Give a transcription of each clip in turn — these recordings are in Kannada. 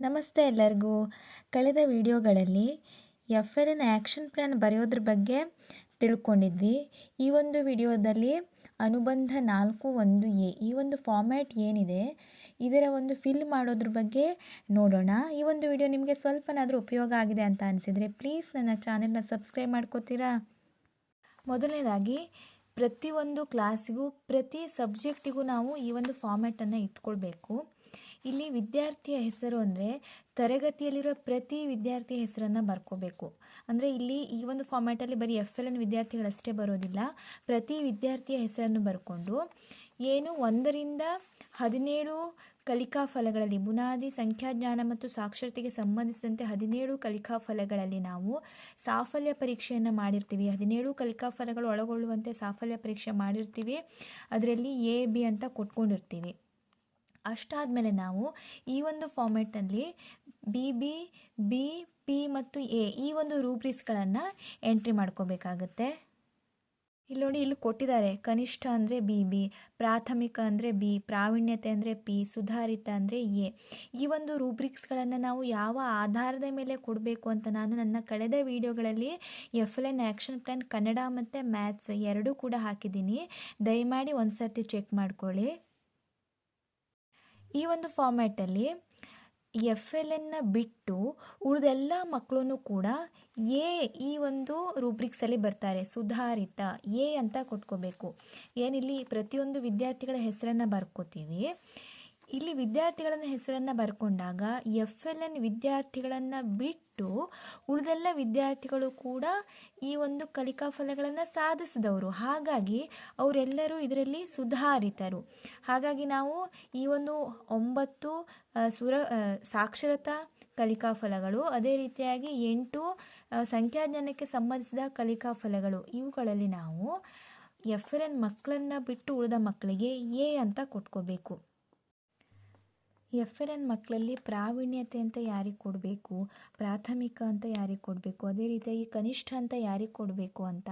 ನಮಸ್ತೆ ಎಲ್ಲರಿಗೂ. ಕಳೆದ ವಿಡಿಯೋಗಳಲ್ಲಿ F L N action plan ಬರೆಯೋದ್ರ ಬಗ್ಗೆ ತಿಳ್ಕೊಂಡಿದ್ವಿ. ಈ ಒಂದು ವಿಡಿಯೋದಲ್ಲಿ ಅನುಬಂಧ ನಾಲ್ಕು ಒಂದು ಎ, ಈ ಒಂದು ಫಾರ್ಮ್ಯಾಟ್ ಏನಿದೆ, ಇದರ ಒಂದು ಫಿಲ್ ಮಾಡೋದ್ರ ಬಗ್ಗೆ ನೋಡೋಣ. ಈ ಒಂದು ವಿಡಿಯೋ ನಿಮಗೆ ಸ್ವಲ್ಪನಾದರೂ ಉಪಯೋಗ ಆಗಿದೆ ಅಂತ ಅನಿಸಿದರೆ ಪ್ಲೀಸ್ ನನ್ನ ಚಾನೆಲ್ನ ಸಬ್ಸ್ಕ್ರೈಬ್ ಮಾಡ್ಕೋತೀರಾ? ಮೊದಲನೇದಾಗಿ, ಪ್ರತಿಯೊಂದು ಕ್ಲಾಸಿಗೂ ಪ್ರತಿ ಸಬ್ಜೆಕ್ಟಿಗೂ ನಾವು ಈ ಒಂದು ಫಾರ್ಮ್ಯಾಟನ್ನು ಇಟ್ಕೊಳ್ಬೇಕು. ಇಲ್ಲಿ ವಿದ್ಯಾರ್ಥಿಯ ಹೆಸರು ಅಂದರೆ ತರಗತಿಯಲ್ಲಿರುವ ಪ್ರತಿ ವಿದ್ಯಾರ್ಥಿಯ ಹೆಸರನ್ನು ಬರ್ಕೋಬೇಕು. ಅಂದರೆ ಇಲ್ಲಿ ಈ ಒಂದು ಫಾರ್ಮ್ಯಾಟಲ್ಲಿ ಬರೀ ಎಫ್ ಎಲ್ ಎನ್ ವಿದ್ಯಾರ್ಥಿಗಳಷ್ಟೇ ಬರೋದಿಲ್ಲ. ಪ್ರತಿ ವಿದ್ಯಾರ್ಥಿಯ ಹೆಸರನ್ನು ಬರ್ಕೊಂಡು ಏನು ಒಂದರಿಂದ ಹದಿನೇಳು ಕಲಿಕಾ ಫಲಗಳಲ್ಲಿ ಬುನಾದಿ, ಸಂಖ್ಯಾಜ್ಞಾನ ಮತ್ತು ಸಾಕ್ಷರತೆಗೆ ಸಂಬಂಧಿಸಿದಂತೆ ಹದಿನೇಳು ಕಲಿಕಾ ಫಲಗಳಲ್ಲಿ ನಾವು ಸಾಫಲ್ಯ ಪರೀಕ್ಷೆಯನ್ನು ಮಾಡಿರ್ತೀವಿ. ಹದಿನೇಳು ಕಲಿಕಾ ಫಲಗಳು ಒಳಗೊಳ್ಳುವಂತೆ ಸಾಫಲ್ಯ ಪರೀಕ್ಷೆ ಮಾಡಿರ್ತೀವಿ. ಅದರಲ್ಲಿ ಎ ಬಿ ಅಂತ ಕೊಟ್ಕೊಂಡಿರ್ತೀವಿ. ಅಷ್ಟಾದಮೇಲೆ ನಾವು ಈ ಒಂದು ಫಾರ್ಮೆಟಲ್ಲಿ ಬಿ ಬಿ ಬಿ ಪಿ ಮತ್ತು ಎ ಈ ಒಂದು ರೂಬ್ರಿಕ್ಸ್ಗಳನ್ನು ಎಂಟ್ರಿ ಮಾಡ್ಕೋಬೇಕಾಗತ್ತೆ. ಇಲ್ಲಿ ನೋಡಿ ಇಲ್ಲಿ ಕೊಟ್ಟಿದ್ದಾರೆ. ಕನಿಷ್ಠ ಅಂದರೆ ಬಿ ಬಿ ಪ್ರಾಥಮಿಕ ಅಂದರೆ ಬಿ ಪ್ರಾವೀಣ್ಯತೆ ಅಂದರೆ ಪಿ ಸುಧಾರಿತ ಅಂದರೆ ಎ ಈ ಒಂದು ರೂಬ್ರಿಕ್ಸ್ಗಳನ್ನು ನಾವು ಯಾವ ಆಧಾರದ ಮೇಲೆ ಕೊಡಬೇಕು ಅಂತ ನಾನು ನನ್ನ ಕಳೆದ ವಿಡಿಯೋಗಳಲ್ಲಿ F L N action plan Kannada ಮತ್ತು ಮ್ಯಾಥ್ಸ್ ಎರಡೂ ಕೂಡ ಹಾಕಿದ್ದೀನಿ. ದಯಮಾಡಿ ಒಂದು ಸರ್ತಿ ಚೆಕ್ ಮಾಡ್ಕೊಳ್ಳಿ. ಈ ಒಂದು ಫಾರ್ಮ್ಯಾಟಲ್ಲಿ ಎಫ್ ಎಲ್ ಎನ್ನ ಬಿಟ್ಟು ಉಳಿದೆಲ್ಲ ಮಕ್ಕಳೂ ಕೂಡ ಎ ಈ ಒಂದು ರೂಬ್ರಿಕ್ಸಲ್ಲಿ ಬರ್ತಾರೆ, ಸುಧಾರಿತ, ಎ ಅಂತ ಕೊಟ್ಕೋಬೇಕು. ಏನಿಲ್ಲಿ ಪ್ರತಿಯೊಂದು ವಿದ್ಯಾರ್ಥಿಗಳ ಹೆಸರನ್ನು ಬರ್ಕೋತೀವಿ. ಇಲ್ಲಿ ವಿದ್ಯಾರ್ಥಿಗಳ ಹೆಸರನ್ನು ಬರ್ಕೊಂಡಾಗ ಎಫ್ ಎಲ್ ಎನ್ ವಿದ್ಯಾರ್ಥಿಗಳನ್ನು ಬಿಟ್ಟು ಉಳಿದೆಲ್ಲ ವಿದ್ಯಾರ್ಥಿಗಳು ಕೂಡ ಈ ಒಂದು ಕಲಿಕಾ ಫಲಗಳನ್ನು ಸಾಧಿಸಿದವರು. ಹಾಗಾಗಿ ಅವರೆಲ್ಲರೂ ಇದರಲ್ಲಿ ಸುಧಾರಿತರು. ಹಾಗಾಗಿ ನಾವು ಈ ಒಂದು ಒಂಬತ್ತು ಸುರ ಸಾಕ್ಷರತಾ ಕಲಿಕಾ ಫಲಗಳು, ಅದೇ ರೀತಿಯಾಗಿ ಎಂಟು ಸಂಖ್ಯಾಜ್ಞಾನಕ್ಕೆ ಸಂಬಂಧಿಸಿದ ಕಲಿಕಾ ಫಲಗಳು, ಇವುಗಳಲ್ಲಿ ನಾವು ಎಫ್ ಎಲ್ ಎನ್ ಮಕ್ಕಳನ್ನು ಬಿಟ್ಟು ಉಳಿದ ಮಕ್ಕಳಿಗೆ ಎ ಅಂತ ಕೊಟ್ಕೋಬೇಕು. ಎಫ್ ಎಲ್ ಎನ್ ಮಕ್ಕಳಲ್ಲಿ ಪ್ರಾವೀಣ್ಯತೆ ಅಂತ ಯಾರಿಗೆ ಕೊಡಬೇಕು, ಪ್ರಾಥಮಿಕ ಅಂತ ಯಾರಿಗೆ ಕೊಡಬೇಕು, ಅದೇ ರೀತಿಯಾಗಿ ಕನಿಷ್ಠ ಅಂತ ಯಾರಿಗೆ ಕೊಡಬೇಕು ಅಂತ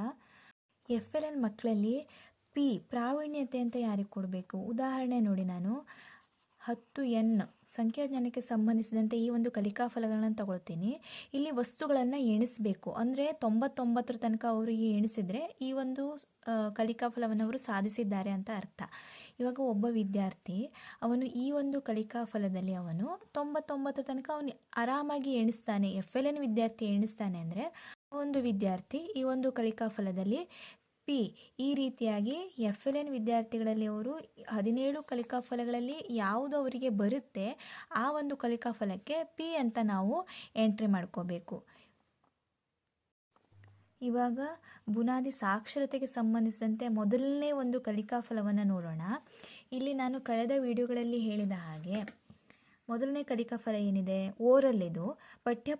ಎಫ್ ಎಲ್ ಎನ್ ಮಕ್ಕಳಲ್ಲಿ ಪಿ, ಪ್ರಾವೀಣ್ಯತೆ ಅಂತ ಯಾರಿಗೆ ಕೊಡಬೇಕು? ಉದಾಹರಣೆ ನೋಡಿ ನಾನು. ಹತ್ತು ಎನ್ ಸಂಖ್ಯಾಜ್ಞಾನಕ್ಕೆ ಸಂಬಂಧಿಸಿದಂತೆ ಈ ಒಂದು ಕಲಿಕಾ ಫಲಗಳನ್ನು ತಗೊಳ್ತೀನಿ. ಇಲ್ಲಿ ವಸ್ತುಗಳನ್ನು ಎಣಿಸಬೇಕು. ಅಂದರೆ ತೊಂಬತ್ತೊಂಬತ್ತರ ತನಕ ಅವರಿಗೆ ಎಣಿಸಿದರೆ ಈ ಒಂದು ಕಲಿಕಾ ಫಲವನ್ನು ಅವರು ಸಾಧಿಸಿದ್ದಾರೆ ಅಂತ ಅರ್ಥ. ಇವಾಗ ಒಬ್ಬ ವಿದ್ಯಾರ್ಥಿ, ಅವನು ಈ ಒಂದು ಕಲಿಕಾ ಫಲದಲ್ಲಿ ಅವನು ತೊಂಬತ್ತೊಂಬತ್ತು ತನಕ ಅವನು ಆರಾಮಾಗಿ ಎಣಿಸ್ತಾನೆ ಎಫ್ ಎಲ್ ಎನ್ ವಿದ್ಯಾರ್ಥಿ ಎಣಿಸ್ತಾನೆ ಅಂದರೆ, ಒಂದು ವಿದ್ಯಾರ್ಥಿ ಈ ಒಂದು ಕಲಿಕಾ ಫಲದಲ್ಲಿ ಪಿ ಈ ರೀತಿಯಾಗಿ ಎಫ್ ಎಲ್ ಎನ್ ವಿದ್ಯಾರ್ಥಿಗಳಲ್ಲಿ ಅವರು ಹದಿನೇಳು ಕಲಿಕಾ ಫಲಗಳಲ್ಲಿ ಯಾವುದು ಅವರಿಗೆ ಬರುತ್ತೆ, ಆ ಒಂದು ಕಲಿಕಾ ಫಲಕ್ಕೆ ಪಿ ಅಂತ ನಾವು ಎಂಟ್ರಿ ಮಾಡ್ಕೋಬೇಕು. ಇವಾಗ ಬುನಾದಿ ಸಾಕ್ಷರತೆಗೆ ಸಂಬಂಧಿಸಿದಂತೆ ಮೊದಲನೇ ಒಂದು ಕಲಿಕಾ ಫಲವನ್ನು ನೋಡೋಣ. ಇಲ್ಲಿ ನಾನು ಕಳೆದ ವಿಡಿಯೋಗಳಲ್ಲಿ ಹೇಳಿದ ಹಾಗೆ ಮೊದಲನೇ ಕಲಿಕಾ ಫಲ ಏನಿದೆ? ಓರಲ್ ಇದು ಪಠ್ಯ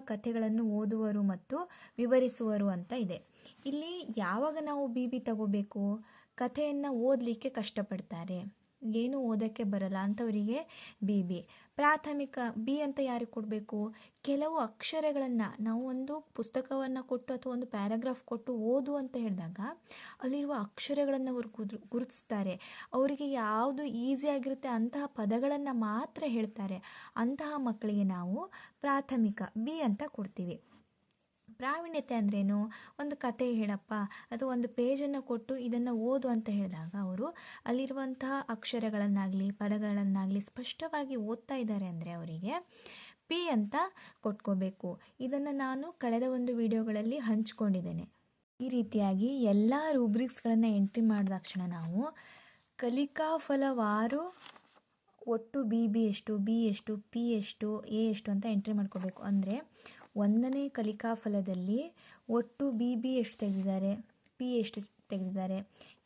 ಕಥೆಗಳನ್ನು ಓದುವರು ಮತ್ತು ವಿವರಿಸುವರು ಅಂತ ಇದೆ. ಇಲ್ಲಿ ಯಾವಾಗ ನಾವು ಬಿ ಬಿ ತಗೋಬೇಕು? ಕಥೆಯನ್ನು ಓದಲಿಕ್ಕೆ ಕಷ್ಟಪಡ್ತಾರೆ. ಏನು ಓದೋಕ್ಕೆ ಬರಲ್ಲ ಅಂಥವರಿಗೆ ಬಿ ಬಿ. ಪ್ರಾಥಮಿಕ, ಬಿ ಅಂತ ಯಾರಿಗೆ ಕೊಡಬೇಕು? ಕೆಲವು ಅಕ್ಷರಗಳನ್ನು ನಾವು ಒಂದು ಪುಸ್ತಕವನ್ನು ಕೊಟ್ಟು ಅಥವಾ ಒಂದು ಪ್ಯಾರಾಗ್ರಾಫ್ ಕೊಟ್ಟು ಓದು ಅಂತ ಹೇಳಿದಾಗ ಅಲ್ಲಿರುವ ಅಕ್ಷರಗಳನ್ನು ಅವರು ಗುರು ಗುರುತಿಸ್ತಾರೆ. ಅವರಿಗೆ ಯಾವುದು ಈಸಿ ಆಗಿರುತ್ತೆ ಅಂತಹ ಪದಗಳನ್ನು ಮಾತ್ರ ಹೇಳ್ತಾರೆ. ಅಂತಹ ಮಕ್ಕಳಿಗೆ ನಾವು ಪ್ರಾಥಮಿಕ, ಬಿ ಅಂತ ಕೊಡ್ತೀವಿ. ಪ್ರಾವೀಣ್ಯತೆ ಅಂದ್ರೇನು? ಒಂದು ಕತೆ ಹೇಳಪ್ಪ. ಅಥವಾ ಒಂದು ಪೇಜನ್ನು ಕೊಟ್ಟು ಇದನ್ನು ಓದು ಅಂತ ಹೇಳಿದಾಗ ಅವರು ಅಲ್ಲಿರುವಂತಹ ಅಕ್ಷರಗಳನ್ನಾಗಲಿ, ಪದಗಳನ್ನಾಗಲಿ ಸ್ಪಷ್ಟವಾಗಿ ಓದ್ತಾ ಇದ್ದಾರೆ ಅಂದರೆ ಅವರಿಗೆ ಪಿ ಅಂತ ಕೊಟ್ಕೋಬೇಕು. ಇದನ್ನು ನಾನು ಕಳೆದ ಒಂದು ವಿಡಿಯೋಗಳಲ್ಲಿ ಹಂಚ್ಕೊಂಡಿದ್ದೇನೆ. ಈ ರೀತಿಯಾಗಿ ಎಲ್ಲ ರೂಬ್ರಿಕ್ಸ್ಗಳನ್ನು ಎಂಟ್ರಿ ಮಾಡಿದ ತಕ್ಷಣ ನಾವು ಕಲಿಕಾ ಫಲವಾರು ಒಟ್ಟು ಬಿ ಬಿ ಎಷ್ಟು ಬಿ ಎಷ್ಟು, ಪಿ ಎಷ್ಟು, ಎ ಎಷ್ಟು ಅಂತ ಎಂಟ್ರಿ ಮಾಡ್ಕೋಬೇಕು. ಅಂದರೆ ಒಂದನೇ ಕಲಿಕಾ ಫಲದಲ್ಲಿ ಒಟ್ಟು ಬಿ ಬಿ ಎಷ್ಟು ತೆಗೆದಿದ್ದಾರೆ? ಪಿ ಎಷ್ಟು ತೆಗೆದಿದ್ದಾರೆ?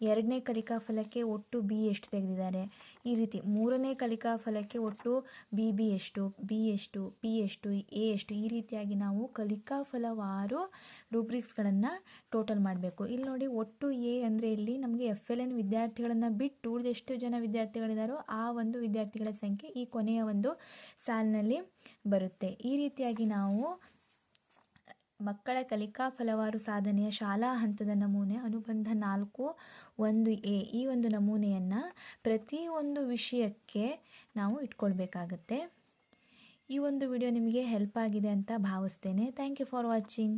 ಎರಡನೇ ಕಲಿಕಾ ಫಲಕ್ಕೆ ಒಟ್ಟು ಬಿ ಎಷ್ಟು ತೆಗೆದಿದ್ದಾರೆ? ಈ ರೀತಿ ಮೂರನೇ ಕಲಿಕಾ ಫಲಕ್ಕೆ ಒಟ್ಟು ಬಿ ಬಿ ಎಷ್ಟು ಬಿ ಎಷ್ಟು ಪಿ ಎಷ್ಟು ಎ ಎಷ್ಟು, ಈ ರೀತಿಯಾಗಿ ನಾವು ಕಲಿಕಾ ಫಲವಾರು ರೂಬ್ರಿಕ್ಸ್ಗಳನ್ನು ಟೋಟಲ್ ಮಾಡಬೇಕು. ಇಲ್ಲಿ ನೋಡಿ ಒಟ್ಟು ಎ ಅಂದರೆ ಇಲ್ಲಿ ನಮಗೆ ಎಫ್ ಎಲ್ ಎನ್ ವಿದ್ಯಾರ್ಥಿಗಳನ್ನು ಬಿಟ್ಟು ಉಳಿದೆಷ್ಟು ಜನ ವಿದ್ಯಾರ್ಥಿಗಳಿದ್ದಾರೋ ಆ ಒಂದು ವಿದ್ಯಾರ್ಥಿಗಳ ಸಂಖ್ಯೆ ಈ ಕೊನೆಯ ಒಂದು ಸಾಲಿನಲ್ಲಿ ಬರುತ್ತೆ. ಈ ರೀತಿಯಾಗಿ ನಾವು ಮಕ್ಕಳ ಕಲಿಕಾ ಫಲವಾರು ಸಾಧನೆಯ ಶಾಲಾ ಹಂತದ ನಮೂನೆ ಅನುಬಂಧ ನಾಲ್ಕು ಒಂದು ಎ. ಈ ಒಂದು ನಮೂನೆಯನ್ನು ಪ್ರತಿಯೊಂದು ವಿಷಯಕ್ಕೆ ನಾವು ಇಟ್ಕೊಳ್ಬೇಕಾಗತ್ತೆ. ಈ ಒಂದು ವಿಡಿಯೋ ನಿಮಗೆ ಹೆಲ್ಪ್ ಆಗಿದೆ ಅಂತ ಭಾವಿಸ್ತೇನೆ. Thank you for watching